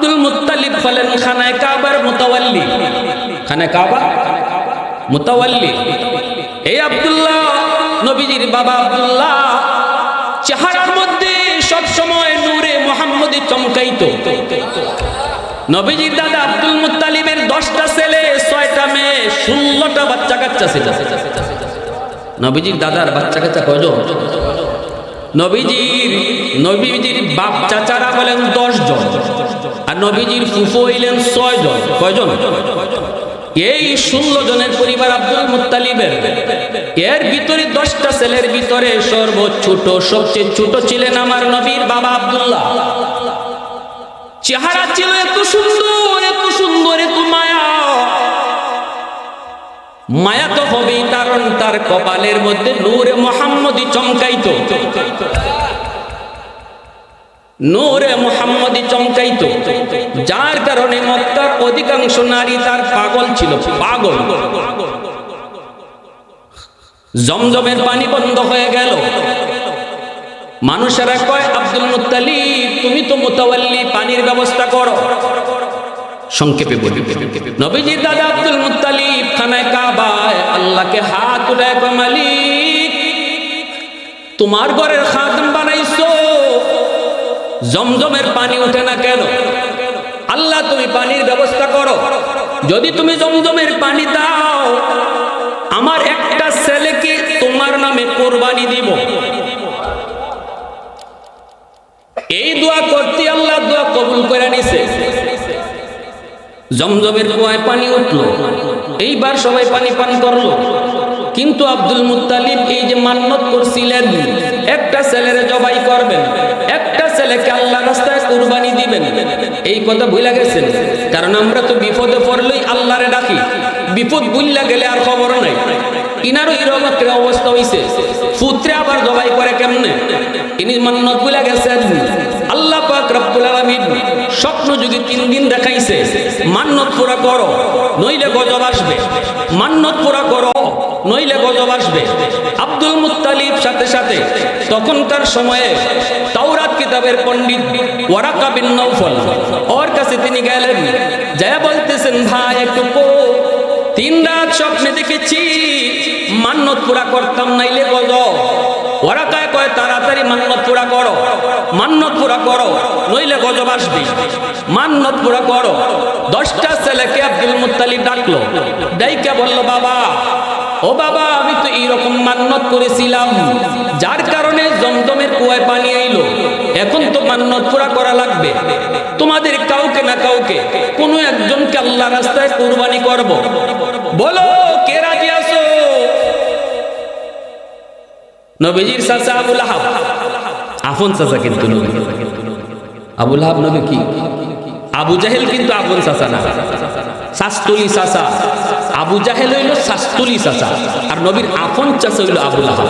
Abdul Muttalib হলেন খানায় কাবার মুতাওয়াল্লি। খানায় কাবা? মুতাওয়াল্লি। এই আব্দুল্লাহ, নবীজির বাবা আব্দুল্লাহ, চেহারার মধ্যে সব সময় নূরে মোহাম্মদী চমকাইতো। নবীজির দাদা আব্দুল মুত্তালিবের দশটা ছেলে, ছয়টা মেয়ে, ষোলোটা বাচ্চা কাচ্চা ছিল। নবীজির দাদার বাচ্চা কাচ্চা কয়জন? নবীজির নবীজির বাপ চাচারা বলেন দশ জন আর নবীজির ফুফু হইলেন ছয় জন। কয়জন? এই ষোলো জনের পরিবার আব্দুল মুত্তালিবের। এর ভিতরে দশটা ছেলের ভিতরে সর্বছোট, সবচেয়ে ছোট ছিলেন আমার নবীর বাবা আব্দুল্লাহ। চেহারা ছিল এত সুন্দর এত সুন্দর, এত মায়া। মায়া তো হবেই, কারণ তার কপালের মধ্যে নূরে মোহাম্মদী চমকাইতো। নূরে মোহাম্মদী চমকাইতো। যার কারণে মক্কার অধিকাংশ নারী তার পাগল ছিল, পাগল। জমজমের পানি বন্ধ হয়ে গেল। মানুষেরা কয়, আব্দুল মুত্তালিব, তুমি তো মুতাওয়াল্লি, পানির ব্যবস্থা করো। সংক্ষেপে বলি নবীজির দাদা আব্দুল মুত্তালিব খানায় কাবায়, আল্লাহকে হাত উঠায় মালিক, তোমার ঘরের বানাইছো জমজমের পানি ওঠে না কেন? আল্লাহ, তুমি পানির ব্যবস্থা করো। যদি তুমি জমজমের পানি দাও, আমার একটা ছেলেকে তোমার নামে কোরবানি দিব। এই দোয়া করতে আল্লাহ দোয়া কবুল করে নিছে। জমজমের কুয়ায় পানি উঠল। এইবার সবাই পানি পান করল। কিন্তু আব্দুল মুত্তালিব এই যে মান্নত করছিলেন, একটা ছেলেরে জবাই করবেন, একটা ছেলেকে আল্লাহ রাস্তায় কুরবানি দিবেন? এই কথা ভুলে গেছেন। কারণ আমরা তো বিপদে পড়লেই আল্লাহরে ডাকি। বিপদ ভুললা গেলে আর খবর নাই। ইনারও এরকম একটা অবস্থা হইছে। পুত্রে আবার জবাই করে কেমনে? ইনি মান্নত ভুলে গেছেন আল্লাহ পাক রব্বুল আলামিন স্বপ্ন যদি তিন দিন দেখাইছে, মান্নত পুরা করো, নইলে গজব আসবে। মান্নত পুরা করো নইলে গজব আসবে। আব্দুল মুত্তালিব সাথে সাথে তখনকার সময়ে তাওরাত কিতাবের পণ্ডিত ওয়ারাকা বিন নৌফল ওর কাছে তিনি গেলেন যা বলতেছেন, ভাই, একটু তিন রাত স্বপ্নে দেখেছি, মান্নত পুরা করতাম, নাইলে গজব। ওরা কয়, তাড়াতাড়ি মান্নত পুরা করো, মান্নত পুরা করো, নইলে গজব আসবি। মান্নত পুরা করো। দশটা ছেলেকে আব্দুল মুত্তালিব ডাকলো। ডাইকা বলল, বাবা ও বাবা, আমি তো এইরকম মান্নত করেছিলাম। যার কারণে জমজমের কুয়ায় পানি আইলো। এখন তো মান্নত পুরা করা লাগবে। তোমাদের কাউকে না কাউকে কোনো একজনকে আল্লাহ রাস্তায় কোরবানি করব। বলো, কে রাজি আছো? নবীজির চাচা আবুল আহাব। আফন চাচা কিন্তু আবুল আহাব নবী কি? আবু জাহেল কিন্তু আপন চাচা না। শাস্তুলি চাচা। আবু জাহেল হইল শাস্তুলি চাচা আর নবীর আপন চাচা হইল আবুল আহাব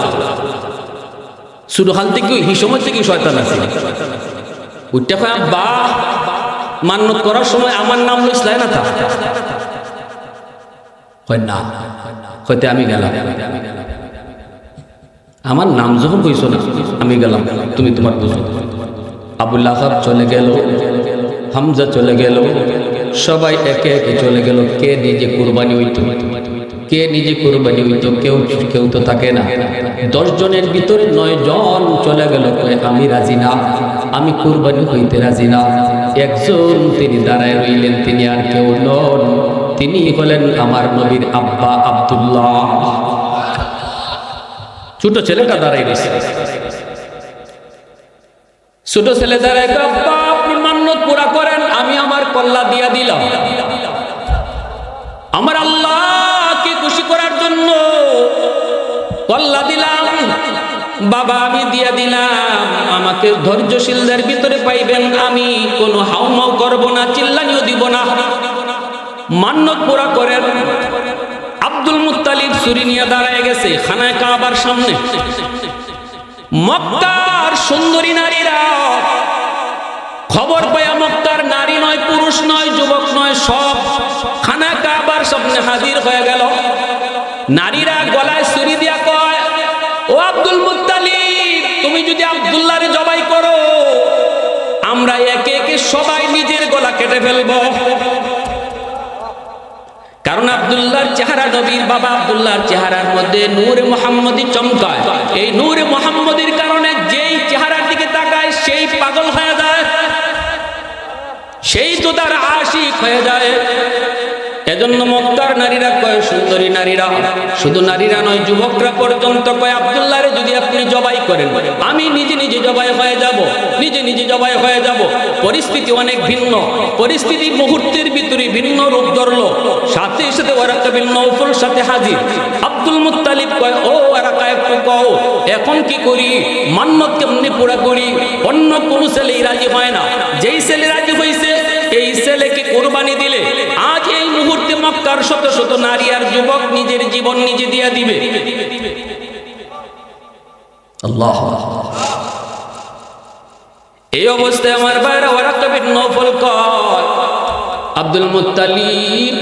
শুরু হাল থেকে ওই সময় থেকে শয়তান আছে। উঠতে কয় বা মান্নত করার সময় আমার নাম লইসলাই না তা? হয় না। হয়তো আমি গেলাম। আমার নাম যখন কইছো না, আমি গেলাম। তুমি তোমার বুঝো। আবুল্লাহ চলে গেল, হামজা চলে গেল। সবাই একে একে চলে গেল। কে নিজে কুরবানি হইতো? কে নিজে কুরবানি হইতো? কেউ কেউ তো থাকে না। দশ জনের ভিতরে নয় জন চলে গেল। আমি রাজি না। আমি কুরবানি হইতে রাজি না। একজন তিনি দাঁড়ায় রইলেন, তিনি আর কেউ নন। তিনি হলেন আমার নবীর আব্বা আব্দুল্লাহ। ছোট ছেলেটা দাঁড়াই রয়েছে ছোট ছেলে দাঁড়ায় আপনি মান্নত পুরা করেন। আমি আমার কল্লা দিয়া দিলাম আমার আল্লাহকে খুশি করার জন্য কল্লা দিলাম। বাবা, আমি দিয়া দিলাম। আমাকে ধৈর্যশীলদের ভিতরে পাইবেন আমি। কোনো হাউমাউ করব না, চিল্লানিও দিব না। মান্নত পুরা করেন। আব্দুল মুত্তালিব ছুরি নিয়ে দাঁড়ায় গেছে খানায় কাবার সামনে। মক্কার সুন্দরী নারীরা খবর পায়া মক্কার নারী নয় পুরুষ নয়, যুবক নয়, সব খানা কাবার সামনে হাজির হয়ে গেল। নারীরা গলায় ছুরি দিয়া কয়, ও আব্দুল মুত্তালিব, তুমি যদি আব্দুল্লাহরে জবাই করো, আমরা একে একে সবাই নিজের গলা কেটে ফেলব। কারণ আব্দুল্লাহর চেহারা নবীর বাবা আব্দুল্লাহর চেহারার মধ্যে নূরে মোহাম্মদী চমকায়। এই নূরে মোহাম্মদীর কারণে যেই চেহারার দিকে তাকায়, সেই পাগল হয়ে যায়। সেই তো তার আশিক হয়ে যায়। এজন্য মক্কার নারীরা কয়, সুন্দরী নারীরা, শুধু নারীরা নয়, যুবকরা পর্যন্ত কয়, আব্দুল্লাহরে যদি আপনি জবাই করেন, আমি নিজে নিজে জবাই হয়ে যাব, নিজে নিজে জবাই হয়ে যাব। পরিস্থিতি অনেক ভিন্ন। পরিস্থিতি মুহূর্তের ভিতরে ভিন্ন রূপ ধরলো। সাথে সাথে ওরাকা বিন নৌফল সাথে হাজির। আব্দুল মুত্তালিব কয়, ও ওরাকা একটু কও, এখন কি করি? মান্নত কেমনি পুরা করি? অন্য কোনো ছেলেই রাজি হয় না। যেই ছেলে রাজি হয়েছে এই ছেলেকে কোরবানি দিলে আজ এই মুহূর্তে মক্কার শত শত নারী আর যুবক নিজের জীবন নিজে দিয়া দিবে। এই অবস্থায় আমার বাইরে ওরা কবির নফল কর। আব্দুল মুত্তালিব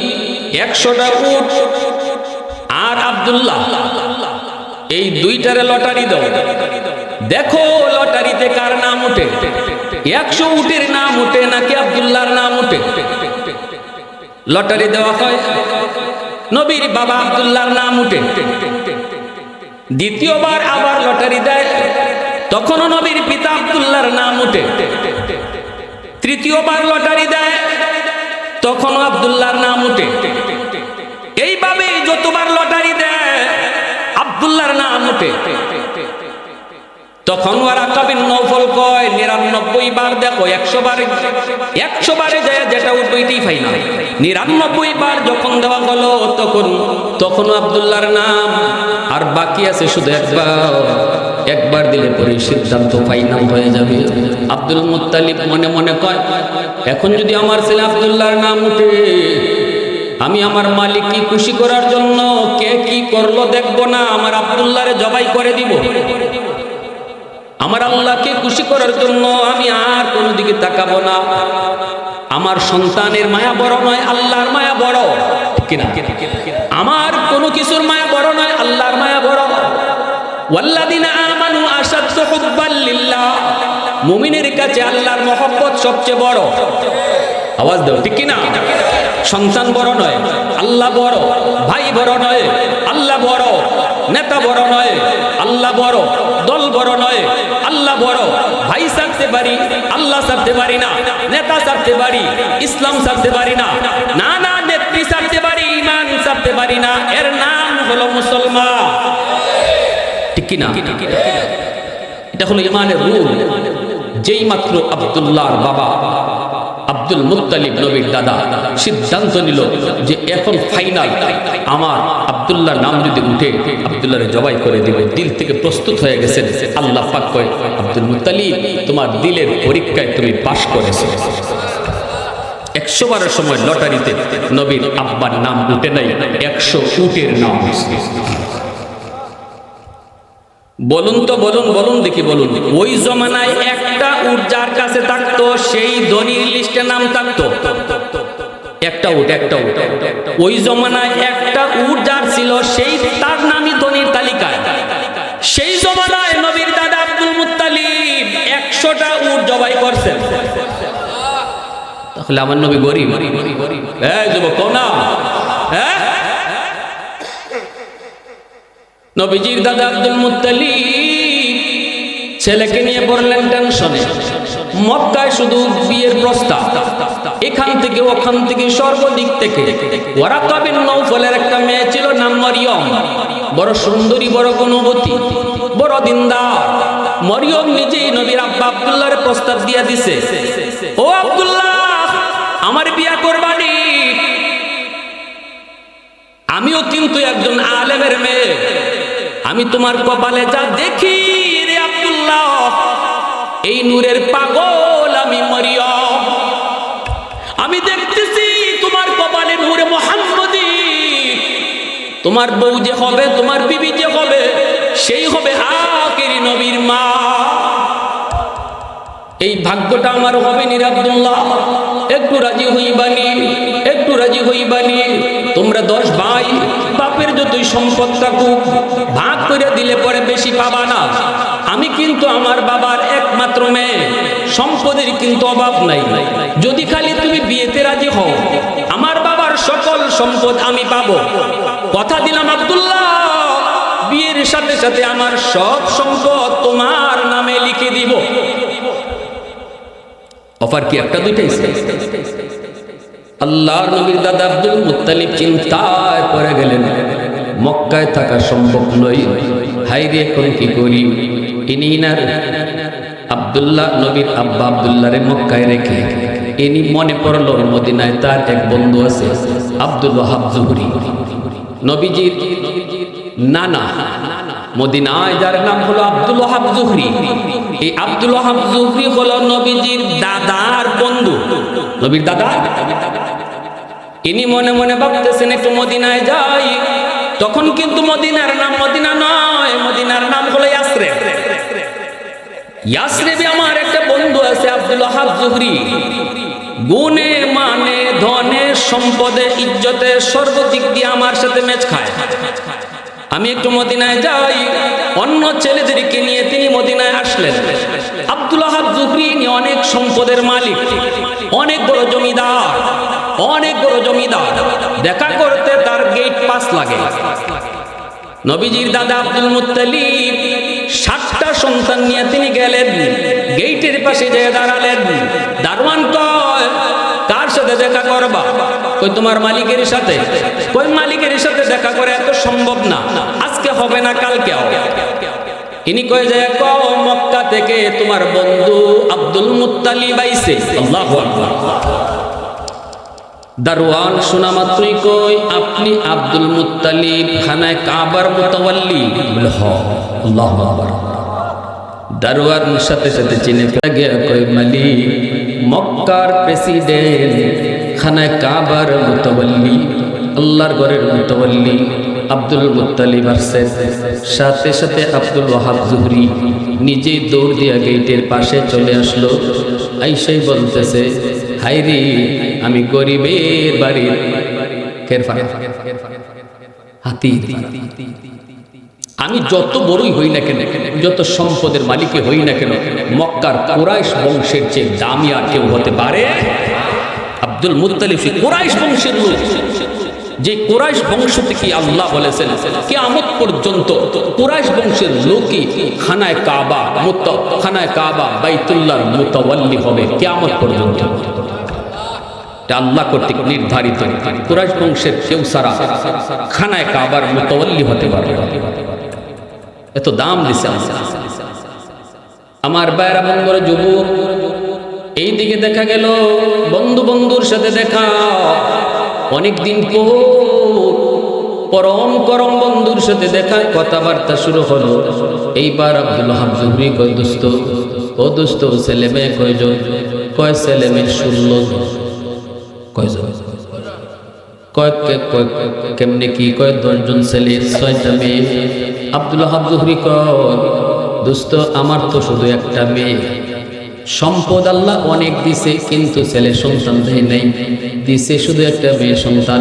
একশোটা উট আর আব্দুল্লাহ। এই দুইটারে লটারি দাও। দেখো লটারিতে কার নাম উঠে একশো উটের নাম উঠে নাকি আব্দুল্লাহর নাম উঠে লটারি দেওয়া হয়? নবীর বাবা আব্দুল্লাহর নাম উঠে দ্বিতীয়বার আবার লটারি দেয়, তখনও নবীর পিতা আব্দুল্লাহর নাম উঠে তৃতীয়বার লটারি দেয়, তখনও আব্দুল্লাহর নাম উঠে এইভাবে যতবার লটারি দেয়, আব্দুল্লাহর নাম উঠে তখন ওরা কবির নৌফল কয়, নিরানব্বই বার দেখো, একশো বারে একশো বারে যায়, যেটা উঠবেই পাই না নিরানব্বই বার যখন দেওয়া হলো তখন তখন আব্দুল্লাহর নাম, আর বাকি আছে শুধু একবার। একবার দিলে পরে সিদ্ধান্ত ফাইনাল হয়ে যাবে। আব্দুল মুত্তালিব মনে মনে কয়, এখন যদি আমার ছেলে আব্দুল্লাহর নাম উঠে, আমি আমার মালিককে খুশি করার জন্য কে কি করল দেখব না, আমার আব্দুল্লাহরে জবাই করে দিব। আমার আল্লাহকে খুশি করার জন্য আমি আর কোনো দিকে তাকাবো না। আমার সন্তানের মায়া বড় নয়, আল্লাহর মায়া বড়। কিনা? আমার কোনো কিছুর মায়া বড় নয়, আল্লাহর মায়া বড়। কাছে আল্লাহর সবচেয়ে বড়। আওয়াজ সন্তান বড় নয়, আল্লাহ বড়। ভাই বড় নয়, আল্লাহ বড়। নেতা বড় নয়, আল্লাহ বড়, দল বড় নয়, আল্লাহ বড়, ভাই সারতে পারি, আল্লাহ সারতে পারি না, নেতা সারতে পারি, ইসলাম সারতে পারি না না না নেত্রী সারতে পারি, ইমান সারতে পারি না, এর নাম হলো মুসলমান। ঠিক কিনা? এটা হলো ইমানের রূল। যেই মাত্র আব্দুল্লাহর বাবা, আব্দুল মুত্তালিব নবীর দাদা সিদ্ধান্ত নিল যে এখন ফাইনাল আমার আব্দুল্লাহর নাম যদি উঠে, আব্দুল্লাহরে জবাই করে দিবে, দিল থেকে প্রস্তুত হয়ে গেছেন। আল্লাহ পাক কয়, আব্দুল মুত্তালিব, তোমার দিলের পরীক্ষায় তুমি পাশ করেছ। একশো বারের সময় লটারিতে নবীর আব্বার নাম উঠে নাই, একশো উটের নাম। বলুন তো, বলুন বলুন দেখি, বলুন। ওই জমানায় একটা উট যার কাছে থাকতো, সেই ধনির লিস্টে নাম থাকতো। একটা উট একটা উট। ওই জমানায় একটা উট যার ছিল, সেই তার নামই ধনির তালিকায়। সেই জমানায় নবীর দাদা আব্দুল মুত্তালিব একশোটা উট জবাই করছেন। তাহলে আমার নবী গরিব। যুবক না। হ্যাঁ নবীজির দাদা আব্দুল মুত্তালিব ছেলেকে নিয়ে পড়লেন টেনশনে। মক্কায় শুধু বিয়ের প্রস্তাব। এখান থেকে ওখান থেকে সর্বদিক থেকে। ওরাকা বিন নৌফলের একটা মেয়ে ছিল নাম মরিয়ম। বড় সুন্দরী, বড় গুণবতী, বড় দিনদার। মরিয়ম নিজেই নবীর আব্বা আব্দুল্লাহর প্রস্তাব দিয়া দিছে। ও আব্দুল্লাহ, আমার বিয়া করবানি। আমিও কিন্তু একজন আলেমের মেয়ে। আমি তোমার কপালে যা দেখি এই নূরের পাগল আমি মরিয়ম আমি দেখতেছি তোমার কপালে নূরে মোহাম্মদী। তোমার বউ যে হবে, তোমার বিবি যে হবে, সেই হবে আকেরি নবীর মা। এই ভাগ্যটা আমার হবে নির আব্দুল্লাহ একটু রাজি হইবানি, একটু রাজি হইবানি। তোমরা দশ ভাই, বাপের যতই সম্পদ থাকুক, ভাগ করে দিলে পরে বেশি পাবা না। আমি কিন্তু আমার বাবার একমাত্র মেয়ে। সম্পদের কিন্তু অভাব নাই। যদি খালি তুমি বিয়েতে রাজি হও, আমার বাবার সকল সম্পদ আমি পাবো। কথা দিলাম আবদুল্লাহ। বিয়ের সাথে সাথে আমার সব সম্পদ তোমার নামে লিখে দিব। অফার কি একটা দুইটাই আল্লাহর নবীর দাদা আব্দুল মুত্তালিব চিন্তায় পড়ে গেলেন। মক্কায় থাকা সম্ভব নয়। হাইরে এখন কি করি? ইনি নার আব্দুল্লাহ নবীর আব্বা আব্দুল্লাহরে মক্কায় রেখে। ইনি মনে পড়ল মদিনায় তার এক বন্ধু আছে আব্দুল ওয়াহাব জুহরি। নবীজির নানা মদিনায়, যার নাম হলো আব্দুল ওয়াহাব জুহরি। এই আব্দুল ওয়াহাব জুহরি হলো নবীজির দাদার বন্ধু। নবীর দাদা? ইনি মনে মনে ভাবতেছেন, একটু মদিনায় যাই। তখন কিন্তু মদিনার নাম মদিনা নয়, মদিনার নাম হলো ইয়াসরেবে আমার একটা বন্ধু আছে আব্দুল ওয়াহাব জুহরি। গুণে মানে ধনে, সম্পদে, ইজ্জতে সর্বদিক দিয়ে আমার সাথে ম্যাচ খায়। আমি একটু মদিনায় যাই, অন্য ছেলেদেরকে নিয়ে তিনি মদিনায় আসলেন। আব্দুল ওয়াহাব জুহরি ইনি অনেক সম্পদের মালিক, অনেক বড় জমিদার, অনেক বড় জমিদার। দেখা করতে তার গেট পাস লাগে। নবীজির দাদা আব্দুল মুত্তালিব সাতটা সন্তান নিয়ে তিনি গেলেন। গেইটের পাশে যেয়ে দাঁড়ালেন। দারওয়ান কয়, কার সাথে দেখা করবা? কই তোমার মালিকের সাথে। কই মালিকের সাথে দেখা করে এত সম্ভব না। আজকে হবে না, কালকে হবে। ইনি কয়ে যায় কও, মক্কা থেকে তোমার বন্ধু আব্দুল মুত্তালিব আইছে। আল্লাহু আকবার। দারওয়ান শোনা মাত্রই কই, আপনি আব্দুল মুত্তালিব খানায় কাবার হ, আল্লাহু সাথে সাথে চিনে মালিক, মক্কার প্রেসিডেন্ট খানায় কাবার মুতাওয়াল্লি আল্লাহর ঘরের মুতাওয়াল্লি আব্দুল মুত্তালিব আসছেন সাথে সাথে আব্দুল ওয়াহাব জুহরি নিজেই দৌড় দিয়া গেটের পাশে চলে আসলো। আইসাই বলতেছে হাইরি আমি গরিবের বাড়ির হাতি। আমি যত বড়ই হই না কেন, যত সম্পদের মালিকে হই না কেন, মক্কার কোরাইশ বংশের চেয়ে দামি আর কেউ হতে পারে? আব্দুল মুতালিফি কোরাইশ বংশের লোক। যে কোরাইশ বংশ থেকে আল্লাহ বলেছেন, কেয়ামত পর্যন্ত কোরাইশ বংশের লোকই খানায় কাবা মুত খানায় কাবা বাইতুল্লাহর মুতাওয়াল্লি হবে কেয়ামত পর্যন্ত। আল্লাহ কর্তৃক নির্ধারিত। কুরাইশ বংশের কেউ সারা খানায় কাবার মুতাওয়াল্লি হতে পারবে এত দাম দিছে আমার বাইরা বন্ধুর, যুবক এই দিকে দেখা গেল বন্ধু বন্ধুর সাথে দেখা। অনেক দিন পর পরম করম বন্ধুর সাথে দেখা, কথাবার্তা শুরু হলো। এইবার আব্দুল হামজুরি কয়, দোস্ত, ও দোস্ত, ছেলে মেয়ে কয়জন? কয়, ছেলে মেয়ে ষোলো জন। কয়জন কয়, কে- কয়- কেমনে কি? কয় দশজন ছেলে, ছয়টা মেয়ে। আব্দুল হাবজুহরি কয়, দোস্ত, আমার তো শুধু একটা মেয়ে। সম্পদ আল্লাহ অনেক দিছে, কিন্তু ছেলে সন্তান দেয় নাই। দিছে শুধু একটা মেয়ে সন্তান,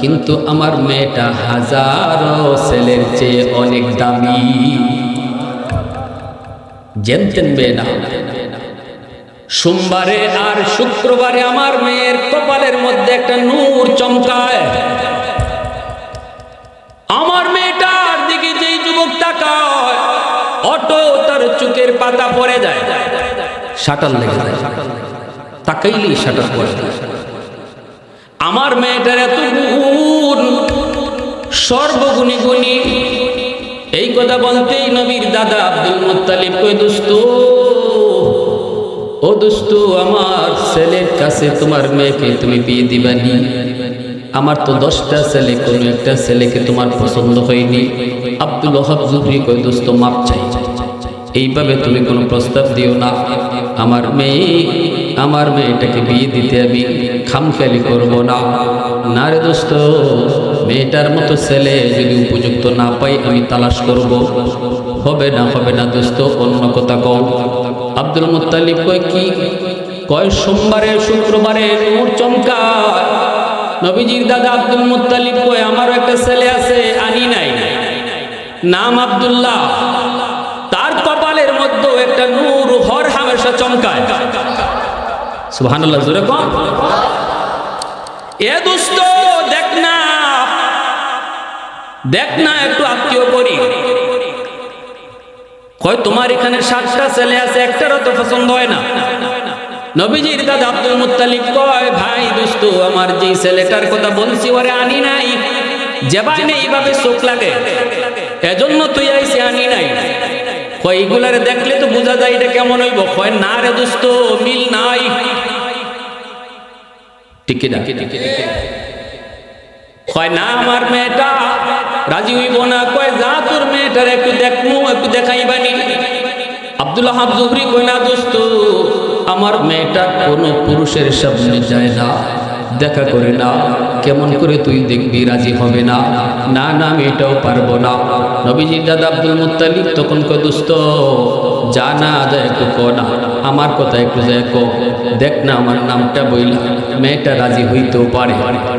কিন্তু আমার মেয়েটা হাজারো ছেলের চেয়ে অনেক দামি। জেনতেন মেয়ে না। সোমবারে আর শুক্রবারে আমার মেয়ের কপালের মধ্যে একটা নূর চমকায়। আমার মেয়েটার দিকে যেই যুবক তাকায়, অটো তার চুকের পাতা পড়ে যায়। শাটার লেগে যায় তাকাইলেই শাটার পড়ে। আমার মেয়েটার এত গুণ, সর্বগুণী গুণী। এই কথা বলতেই নবীর দাদা আব্দুল মুত্তালিব কই দোস্ত, ও দোস্ত, আমার ছেলের কাছে তোমার মেয়েকে তুমি বিয়ে দিবানি। আমার তো দশটা ছেলে, কোনো একটা ছেলেকে তোমার পছন্দ হয়নি। আব্দুল ওহাব জুহরি কই দোস্ত, মাপ চাই। এইভাবে তুমি কোনো প্রস্তাব দিও না। আমার মেয়ে, আমার মেয়েটাকে বিয়ে দিতে আমি খামখেয়ালি করব না। না রে দোস্ত, মেয়েটার মতো ছেলে যদি উপযুক্ত না পাই, আমি তালাশ করব। হবে না হবে না দোস্ত, অন্য কথা কও। আব্দুল মুত্তালিব কয় কি? কয়, সোমবারে, শুক্রবারে নূর চমকায়। নবীজির দাদা আব্দুল মুত্তালিব কয়, আমারও একটা ছেলে আছে, আনি নাই। নাম আব্দুল্লাহ তার কপালের মধ্যে একটা নূর চমকায়। দোস্ত দেখ না। দেখ না, একটু আত্মীয় করি। কয়, তোমার এখানে সাতটা ছেলে আছে, একটারও তো পছন্দ হয় না। নবীজির দাদা আব্দুল কয়, ভাই দোস্ত আমার যে ছেলেটার কথা বলছি, ওরে আনি নাই। যেবাই নেই, এইভাবে চোখ লাগে। এজন্য তুই আইসি আনি নাই। কয় এইগুলারে দেখলে তো বোঝা যায় এটা কেমন হইব? কয়, না রে দোস্ত, মিল নাই। ঠিক না কয়, না আমার মেয়েটা রাজি হইব না। কয়, যা তোর মেয়েটার একটু দেখমু, একটু দেখাইবানি। আব্দুল্লাহ জুহরি কয়, না দোস্ত, আমার মেয়েটা কোনো পুরুষের সামনে যায় না। দেখা করে না। কেমন করে তুই দেখবি, রাজি হবে না। না না, আমি এটাও পারব না। নবীজির দাদা আব্দুল মুত্তালিব তখন কয়, দোস্ত, যা না যায় একটু ক না, আমার কথা একটু যায় ক। দেখ না, আমার নামটা বইলা। মেয়েটা রাজি হইতেও পারে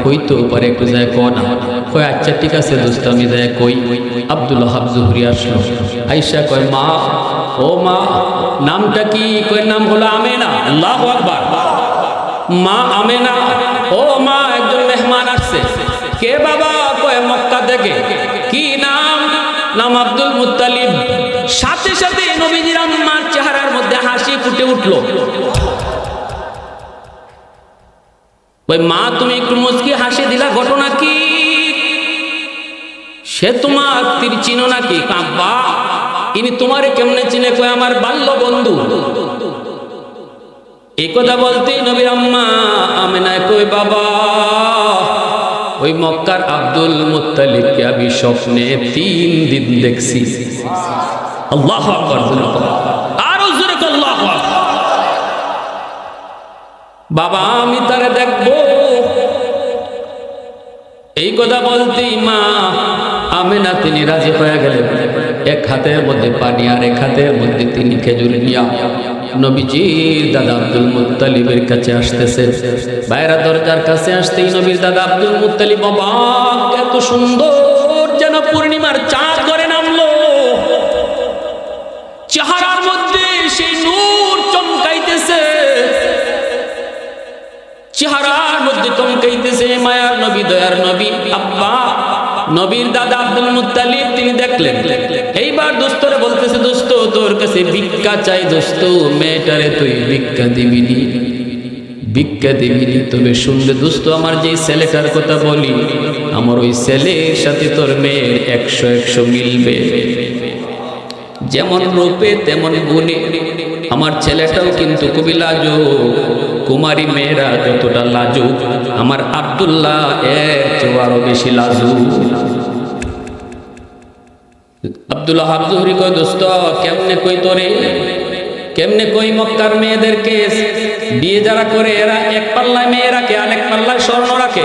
হইতেও পারে, একটু যায় ক না। কয় আচ্ছা ঠিক আছে দোস্ত, আমি যায় কই। আব্দুল হাব জুহরি আসলো। আইসা কয়, মা, ও মা, নামটা কি? কয়, নাম হলো আমেনা। আল্লাহ আকবার। মা, আমেনা, ও মা, একজন মেহমান আসছে। কে বাবা? নাম আব্দুল মুত্তালিব। সাথে সাথে নবীজির আম্মার চেহারার মধ্যে হাসি ফুটে উঠল। ওই মা, তুমি একটু মুচকি হাসি দিলা, ঘটনা কি? সে তোমার তীর চিনো নাকি? কাব্বা, ইনি তোমারে কেমনে চিনে কয় আমার বাল্য বন্ধু? এই কথা বলতেই নবীর আম্মা আমেনা কই বাবা ওই মক্কার আব্দুল মুত্তালিবকে আমি স্বপ্নে তিন দিন দেখছি। বাবা, আমি তারে দেখব। এই কথা বলতেই মা আমেনা, তিনি রাজি হয়ে গেলেন। এক হাতের মধ্যে পানি আর এক হাতের মধ্যে তিনি খেজুর নিয়া। নবীজির দাদা আব্দুল মুত্তালিবের কাছে আসতেছে। বাইরা দরজার কাছে আসতেই নবীর দাদা আব্দুল মুত্তালিব অবাক, এত সুন্দর যেন পূর্ণিমার চাঁদ করে নামলো। চেহারার মধ্যে সেই নূর চমকাইতেছে। চেহারার মধ্যে চমকাইতেছে মায়ার নবী, দয়ার নবী। আব্বা নবীর দাদা আব্দুল মুত্তালিব, তিনি দেখলেন, এইবার দোস্তরে বলতেছে, দোস্ত, তোর কাছে ভিক্ষা চাই দোস্ত, মেয়েটারে তুই ভিক্ষা দিবিনি। ভিক্ষা দিবিনি, তবে শুনলে দোস্ত, আমার যে ছেলেটার কথা বলি, আমার ওই ছেলের সাথে তোর মেয়ের একশো একশো মিলবে। যেমন রূপে, তেমন গুণে। আমার ছেলেটাও কিন্তু খুবই লাজুক। কুমারী মেয়েরা যতটা লাজুক, আমার আব্দুল্লাহ এর চেয়েও আরও বেশি লাজুক। আব্দুল্লাহ হাবজুহরি কই দোস্ত, কেমনে কই তোরে? কেমনে কই মক্কার মেয়েদেরকে? বিয়ে যারা করে, এরা এক পাল্লায় মেয়ে রাখে আর এক পাল্লায় স্বর্ণ রাখে।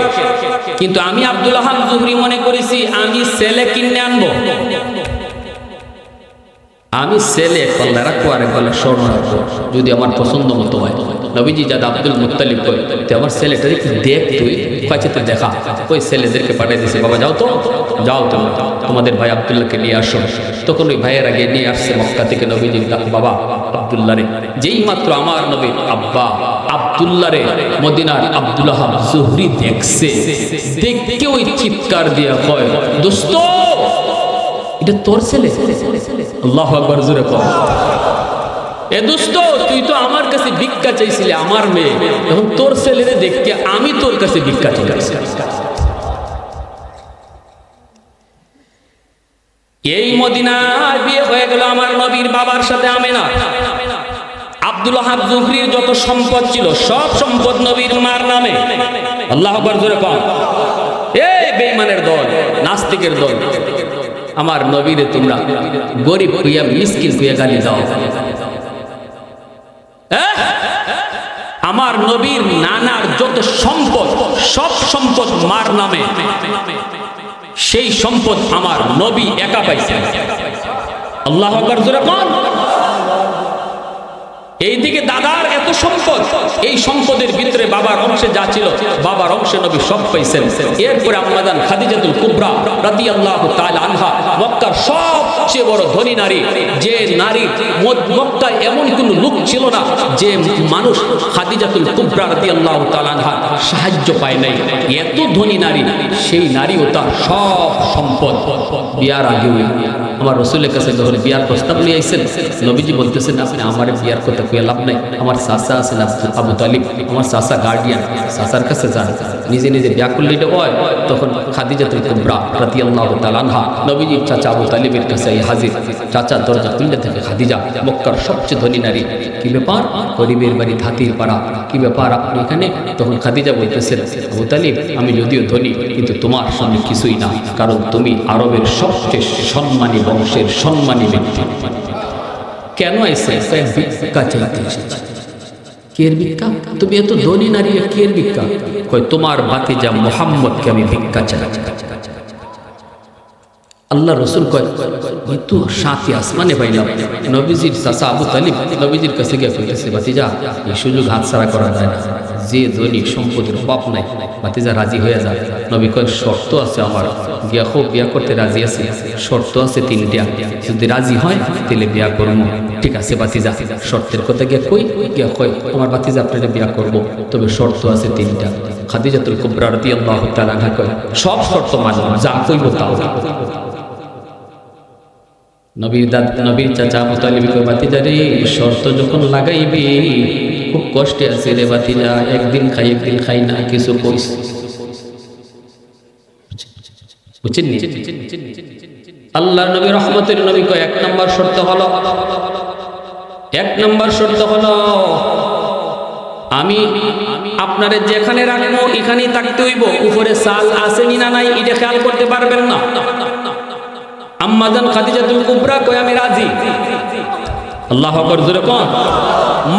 কিন্তু আমি আব্দুল্লাহ হাবজুহরি মনে করেছি, আমি ছেলে কিনে আনব। আমি ছেলে পাল্লা রাখব আর পাল্লা স্বর্ণ রাখব যদি আমার পছন্দ মতো হয়। নবীজি যাদ আব্দুল মুত্তালিব কই তুই আমার ছেলেটা একটু দেখ তুই কাছে তো দেখা? ওই ছেলেদেরকে পাঠিয়ে দিছে বাবা, যাও তো যাও তো তোমাদের ভাই আবদুল্লাহকে নিয়ে আসো। তখন ওই ভাইয়ের আগে নিয়ে আসছে মক্কা থেকে নবীজির বাবা, আবদুল্লাহ রে। যেই মাত্র আমার নবীর আব্বা আবদুল্লাহ রে, মদিনার আব্দুল্লাহ জুহরি দেখছে দেখতে ওই চিৎকার দিয়া কয়, দোস্ত এটা তোর ছেলে? আল্লাহ আকবার জোরে এ তুই তো আমার কাছে ভিক্ষা চাইছিলে, আমার মেয়ে। তোর ছেলেরে দেখতে আমি তোর কাছে ভিক্ষা চাইছি এই বিয়ে হয়ে গেল আমার নবীর বাবার সাথে আমেনা। আব্দুল হাব জুহরির যত সম্পদ ছিল, সব সম্পদ নবীর মার নামে। আল্লাহ জোরে কম এই বেঈমানের দল, নাস্তিকের দল। আমার নবীরে তোমরা গরিব হইয়া মিসকিন হইয়া গালি দাও। হ্যাঁ? আমার নবীর নানার যত সম্পদ, সব সম্পদ মার নামে। সেই সম্পদ আমার নবী একা পাইছে। আল্লাহ জোরে কোন। এইদিকে দাদার এত সম্পদ, এই সম্পদের ভিতরে বাবার অংশে যা ছিল, বাবার অংশে নবী সব পাইছেন। এরপরে আম্মাদান খাদিজাতুল কুবরা রাদিয়াল্লাহু তাআলা আনহা, মক্কার সবচেয়ে বড় ধনী নারী। যে নারী মক্কায় এমন কোনো লোক ছিল না, যে মানুষ খাদিজাতুল কুবরা রাদিয়াল্লাহু তাআলা আনহা সাহায্য পায় নাই। এত ধনী নারী, সেই নারীও তার সব সম্পদ। বিয়ার আগে আমার রসুলের কাছে যখন বিয়ার প্রস্তাব নিয়ে আইসেন নবীজি বলতেছেন, আপনি আমার বিয়ার কথা কুয়ে লাভ নাই। আমার চাষা আছেন আবু- তালিব। আমার চাষা গার্ডিয়ান চাষার কাছে যান। নিজে নিজে বিয়া হয়, তখন খাদিজাতুল কুবরা রাদিয়াল্লাহু তাআলা আনহা, নবীজির চাচা আবু তালিবের কাছে এই হাজির। চাচার দরজা খুললে থেকে খাদিজা, মক্কার সবচেয়ে ধনী নারী। কি ব্যাপার? গরিবের বাড়ি ধাতির পাড়া। কি ব্যাপার আপনি এখানে? তখন খাদিজা বলতেছেন আবু তালিব, আমি যদিও ধনী, কিন্তু তোমার সামনে কিছুই না, কারণ তুমি আরবের সবচেয়ে সম্মানী বংশের সম্মানী ব্যক্তি। কেন এসে এসেছে। কের ভিক্ষা? তুমি এত ধনী নারী কের ভিক্ষা? কয়, তোমার ভাতিজা মোহাম্মদকে আমি ভিক্ষা চাই। আল্লাহ রসুল কয় তো সাথে আসমানে পাইলাম নবীজির চাষা আবু তালিব নবীজির কাছে গিয়ে কইতেছে সুযোগ হাতছাড়া করা যে দৈনিক সম্পদের অভাব নাই বাতিজা রাজি হয়ে যায় নবী কয়, শর্ত আছে আমার। বিয়া হোক, বিয়া করতে রাজি আছে। শর্ত আছে তিনটা। যদি রাজি হয়, তাহলে বিয়া করব ঠিক আছে বাতিজা শর্তের কথা গিয়া কই, গিয়া কয় আমার বাতিজা আপনারা বিয়া করব। তবে শর্ত আছে তিনটা। খাদিজাতুল কুবরা রাদিয়াল্লাহু তাআলা আনহা কয়, সব শর্ত মানলাম যা কইব তাও। নবীর দাদ নবীর চাচা আবু তালিব কয় বাতিজা রে, শর্ত যখন লাগাইবি খুব কষ্টে আছে রে বাতিজা একদিন খাই একদিন খাই না, কিছু কইস বুঝছেন আল্লাহ নবী, রহমতের নবী কয়, এক নম্বর শর্ত হলো, এক নম্বর শর্ত হলো, আমি আপনারে যেখানে রাখব, এখানেই থাকতে হইব। উপরে সাল আসেনি না নাই, এটা খেয়াল করতে পারবেন না। আম্মাজান খাদিজাতুল কুবরা কই আমি রাজি। আল্লাহ জোরে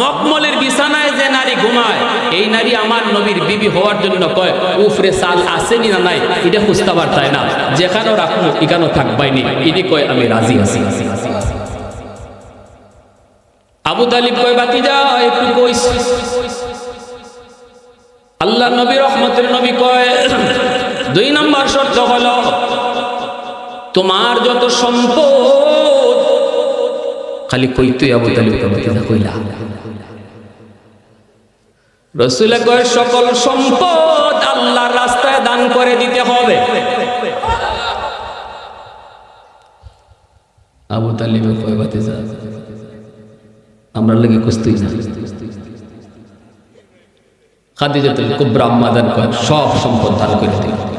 মকমলের বিছানায় যে নারী ঘুমায়, এই নারী আমার নবীর বিবি হওয়ার জন্য কয়, উফরে সাল আসেনি না নাই? এটা খুঁজতে পারতায় না। যেখানেও রাখব এখানেও থাকবাইনি। ইনি কয়, আমি রাজি আছি। আবু তালিব কয় বাতি যা, একটু কইস। আল্লাহ নবী, রহমতের নবী কয়, দুই নম্বর শর্ত হলো, তোমার যত সম্পদ খালি কইতুই আবু তালিব কয় কইলা। রসুলে কয়, সকল সম্পদ আল্লাহর রাস্তায় দান করে দিতে হবে। আবু তালিব কয়, বাতি যা। আমরা লাগে কুস্তুই না। খাদিজাতুল কুবরা আম্মাদান কয়, সব সম্পদ দান করে দিল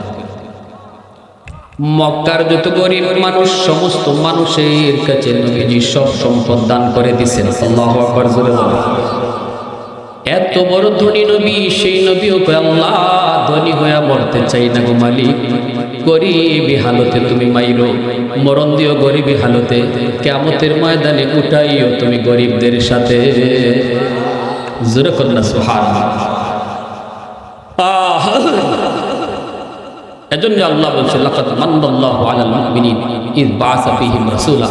মক্কার যত গরিব মানুষ, সমস্ত মানুষের কাছে নবীজি সব সম্পদ দান করে দিছেন আল্লাহু আকবার, জোরে এত বড় ধনী নবী, সেই নবীও আল্লাহ, ধনী হইয়া মরতে চাই না গো মালিক। গরিবী হালতে তুমি মাইরো, মরণ দিও গরিবী হালতে। কেমতের ময়দানে উঠাইও তুমি গরিবদের সাথে। জোরে কন্যা সুহান এজন্য আল্লাহ বলছে লাকাত মান্নাল্লাহু আলাল মুমিনিন ইয বাআসা ফীহিম রাসূলা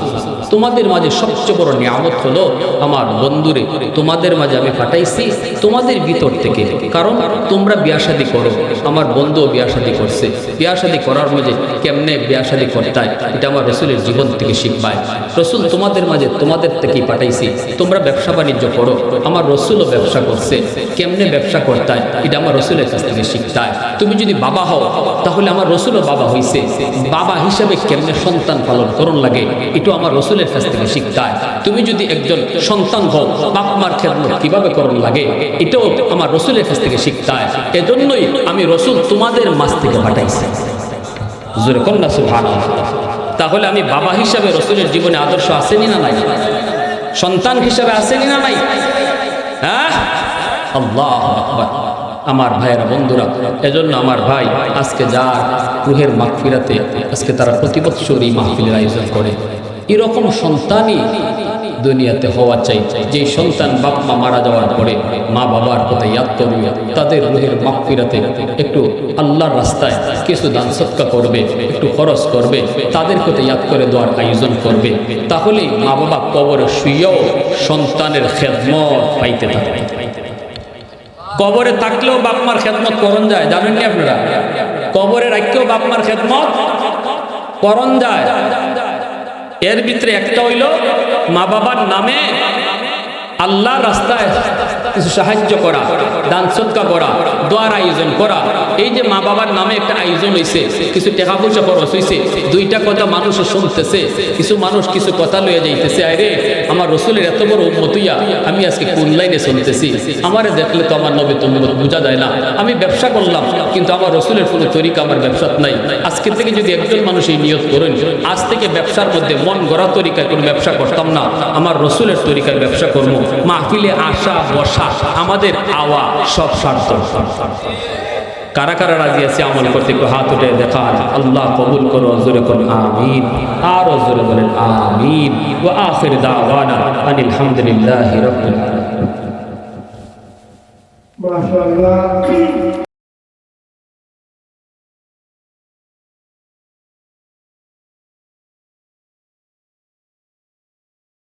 তোমাদের মাঝে সবচেয়ে বড় নিয়ামত হলো আমার বন্ধুরে, তোমাদের মাঝে আমি পাঠাইছি তোমাদের ভিতর থেকে। কারণ তোমরা বিয়াশাদি করো, আমার বন্ধুও বিয়াশাদি করছে। বিয়াশাদি করার মাঝে কেমনে বিয়াশাদি করতে এটা আমার রসুলের জীবন থেকে শিখবায়। রসুল তোমাদের মাঝে তোমাদের থেকেই পাঠাইছি, তোমরা ব্যবসা বাণিজ্য করো, আমার রসুলও ব্যবসা করছে। কেমনে ব্যবসা করতে এটা আমার রসুলের কাছ থেকে শিখতায় তুমি যদি বাবা হও, তাহলে আমার রসুলও বাবা হইছে। বাবা হিসাবে কেমনে সন্তান পালন করণ লাগে এটা আমার রসুলের কাছ থেকে হয় তুমি যদি একজন সন্তান হও, বাপ মার খেদমত কীভাবে করণ লাগে? এটাও আমার রসুলের কাছ থেকে হয় এজন্যই আমি রসুল তোমাদের মাছ থেকে পাঠাইছি। জোরে কন্যা সুভান তাহলে আমি বাবা হিসাবে রসুলের জীবনে আদর্শ আসেনি না নাই? সন্তান হিসাবে আসেনি না নাই? হ্যাঁ? আমার ভাইয়েরা, বন্ধুরা, এজন্য আমার ভাই আজকে যার রুহের মাহফিরাতে আজকে তারা প্রতি বৎসর এই মাহফিলের আয়োজন করে। এরকম সন্তানই দুনিয়াতে হওয়া চাই। যেই সন্তান বাপ মা মারা যাওয়ার পরে মা বাবার কথা ইয়াদ করবে তাদের রুহের মাগফিরাতে একটু আল্লাহর রাস্তায় কিছু দান সৎকা করবে, একটু খরচ করবে, তাদের কথা ইয়াদ করে দেওয়ার আয়োজন করবে, তাহলেই মা বাবা কবরে শুয়েও সন্তানের খেদমত পাইতে থাকবে কবরে থাকলেও বাপমার খেদমত করণ যায়, জানেন নি আপনারা? কবরে রাখলেও বাপমার খেদমত করণ যায়। এর ভিতরে একটা হইল মা বাবার নামে আল্লাহর রাস্তায় কিছু সাহায্য করা, দান সৎকা করা, দোয়ার আয়োজন করা। এই যে মা বাবার নামে একটা আয়োজন হয়েছে কিছু টাকা পয়সা খরচ হয়েছে দুইটা কথা মানুষ শুনতেছে, কিছু মানুষ কিছু কথা লয়ে যাইতেছে, আরে, আমার রসুলের এত বড় উন্মতইয়া আমি আজকে কোন লাইনে শুনতেছি আমারে দেখলে তো আমার নবী তুমি বোঝা যায় না। আমি ব্যবসা করলাম, কিন্তু আমার রসুলের কোনো তরিকা আমার ব্যবসাত নাই। আজকে থেকে যদি একজন মানুষ এই নিয়ত করেন, আজ থেকে ব্যবসার মধ্যে মন গড়া তরিকায় কোনো ব্যবসা করতাম না। আমার রসুলের তরিকায় ব্যবসা করব। মাহফিলে আসা, বসা, আমাদের আওয়া সব সার্থ কারা কারা রাজি আছে আমল করতে একটু হাত উঠে দেখান। আল্লাহ কবুল করো, জোরে করুন আমিন। আর জোরে বলেন আমিন। ও আখির দাওয়ানা আনিল হামদুলিল্লাহি রাব্বিল আলামিন। মাশাআল্লাহ।